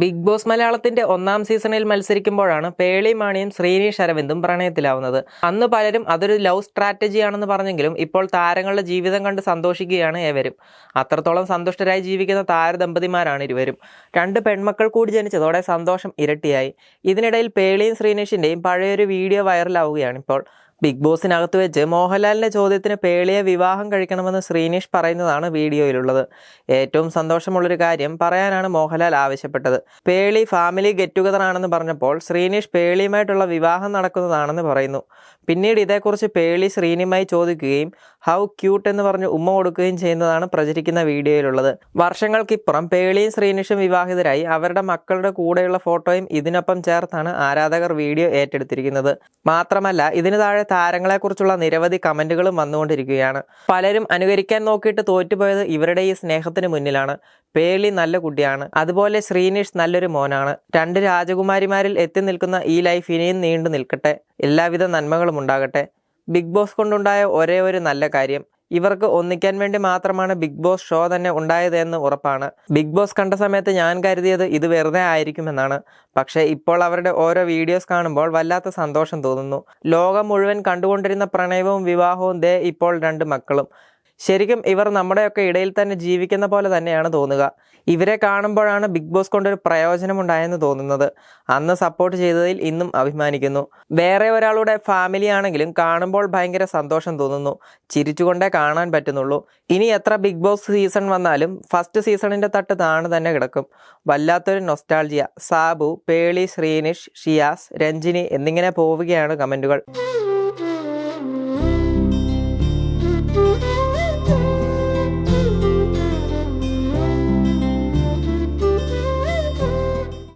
Big boss മലയാളത്തിന്റെ ഒന്നാം സീസണിൽ മത്സരിക്കുമ്പോഴാണ് പേളി മാണിയും ശ്രീനീഷ് അരവിന്ദും പ്രണയത്തിലാവുന്നത്. അന്ന് പലരും അതൊരു ലവ് സ്ട്രാറ്റജിയാണെന്ന് പറഞ്ഞെങ്കിലും ഇപ്പോൾ താരങ്ങളുടെ ജീവിതം കണ്ട് സന്തോഷിക്കുകയാണ് ഏവരും. അത്രത്തോളം സന്തുഷ്ടരായി ജീവിക്കുന്ന താരദമ്പതിമാരാണ് ഇരുവരും. രണ്ട് പെൺമക്കൾ കൂടി ജനിച്ചതോടെ സന്തോഷം ഇരട്ടിയായി. ഇതിനിടയിൽ പേളിയും ശ്രീനീഷിന്റെയും പഴയൊരു വീഡിയോ വൈറലാവുകയാണ് ഇപ്പോൾ. ബിഗ് ബോസിനകത്ത് വെച്ച് മോഹൻലാലിന്റെ ചോദ്യത്തിന് പേളിയെ വിവാഹം കഴിക്കണമെന്ന് ശ്രീനീഷ് പറയുന്നതാണ് വീഡിയോയിലുള്ളത്. ഏറ്റവും സന്തോഷമുള്ളൊരു കാര്യം പറയാനാണ് മോഹൻലാൽ ആവശ്യപ്പെട്ടത്. പേളി ഫാമിലി ഗെറ്റ് ടുഗദർ ആണെന്ന് പറഞ്ഞപ്പോൾ ശ്രീനീഷ് പേളിയുമായിട്ടുള്ള വിവാഹം നടക്കുന്നതാണെന്ന് പറയുന്നു. പിന്നീട് ഇതേക്കുറിച്ച് പേളി ശ്രീനിയുമായി ചോദിക്കുകയും ഹൗ ക്യൂട്ട് എന്ന് പറഞ്ഞ് ഉമ്മ കൊടുക്കുകയും ചെയ്യുന്നതാണ് പ്രചരിക്കുന്ന വീഡിയോയിലുള്ളത്. വർഷങ്ങൾക്കിപ്പുറം പേളിയും ശ്രീനിഷും വിവാഹിതരായി. അവരുടെ മക്കളുടെ കൂടെയുള്ള ഫോട്ടോയും ഇതിനൊപ്പം ചേർത്താണ് ആരാധകർ വീഡിയോ ഏറ്റെടുത്തിരിക്കുന്നത്. മാത്രമല്ല ഇതിന് താഴെ താരങ്ങളെക്കുറിച്ചുള്ള നിരവധി കമന്റുകളും വന്നുകൊണ്ടിരിക്കുകയാണ്. പലരും അനുകരിക്കാൻ നോക്കിയിട്ട് തോറ്റുപോയത് ഇവരുടെ ഈ സ്നേഹത്തിന് മുന്നിലാണ്. പേളി നല്ല കുട്ടിയാണ്. അതുപോലെ ശ്രീനിഷ് നല്ലൊരു മോനാണ്. രണ്ട് രാജകുമാരിമാരിൽ എത്തി നിൽക്കുന്ന ഈ ലൈഫ് ഇനിയും നീണ്ടു നിൽക്കട്ടെ. എല്ലാവിധ നന്മകളും ഉണ്ടാകട്ടെ. ബിഗ് ബോസ് കൊണ്ടുണ്ടായ ഒരേ ഒരു നല്ല കാര്യം. ഇവർക്ക് ഒന്നിക്കാൻ വേണ്ടി മാത്രമാണ് ബിഗ് ബോസ് ഷോ തന്നെ ഉണ്ടായത് എന്ന് ഉറപ്പാണ്. ബിഗ് ബോസ് കണ്ട സമയത്ത് ഞാൻ കരുതിയത് ഇത് വെറുതെ ആയിരിക്കുമെന്നാണ്. പക്ഷേ ഇപ്പോൾ അവരുടെ ഓരോ വീഡിയോസ് കാണുമ്പോൾ വല്ലാത്ത സന്തോഷം തോന്നുന്നു. ലോകം മുഴുവൻ കണ്ടുകൊണ്ടിരുന്ന പ്രണയവും വിവാഹവും ദേ ഇപ്പോൾ രണ്ട് മക്കളും. ശരിക്കും ഇവർ നമ്മുടെയൊക്കെ ഇടയിൽ തന്നെ ജീവിക്കുന്ന പോലെ തന്നെയാണ് തോന്നുക. ഇവരെ കാണുമ്പോഴാണ് ബിഗ് ബോസ് കൊണ്ടൊരു പ്രയോജനമുണ്ടായെന്ന് തോന്നുന്നത്. അന്ന് സപ്പോർട്ട് ചെയ്തതിൽ ഇന്നും അഭിമാനിക്കുന്നു. വേറെ ഒരാളുടെ ഫാമിലി ആണെങ്കിലും കാണുമ്പോൾ ഭയങ്കര സന്തോഷം തോന്നുന്നു. ചിരിച്ചുകൊണ്ടേ കാണാൻ പറ്റുന്നുള്ളൂ. ഇനി എത്ര ബിഗ് ബോസ് സീസൺ വന്നാലും ഫസ്റ്റ് സീസണിന്റെ തട്ട് താണു തന്നെ കിടക്കും. വല്ലാത്തൊരു നൊസ്റ്റാൾജിയ സാബു പേളി ശ്രീനിഷ് ഷിയാസ് രഞ്ജിനി എന്നിങ്ങനെ പോവുകയാണ് കമന്റുകൾ.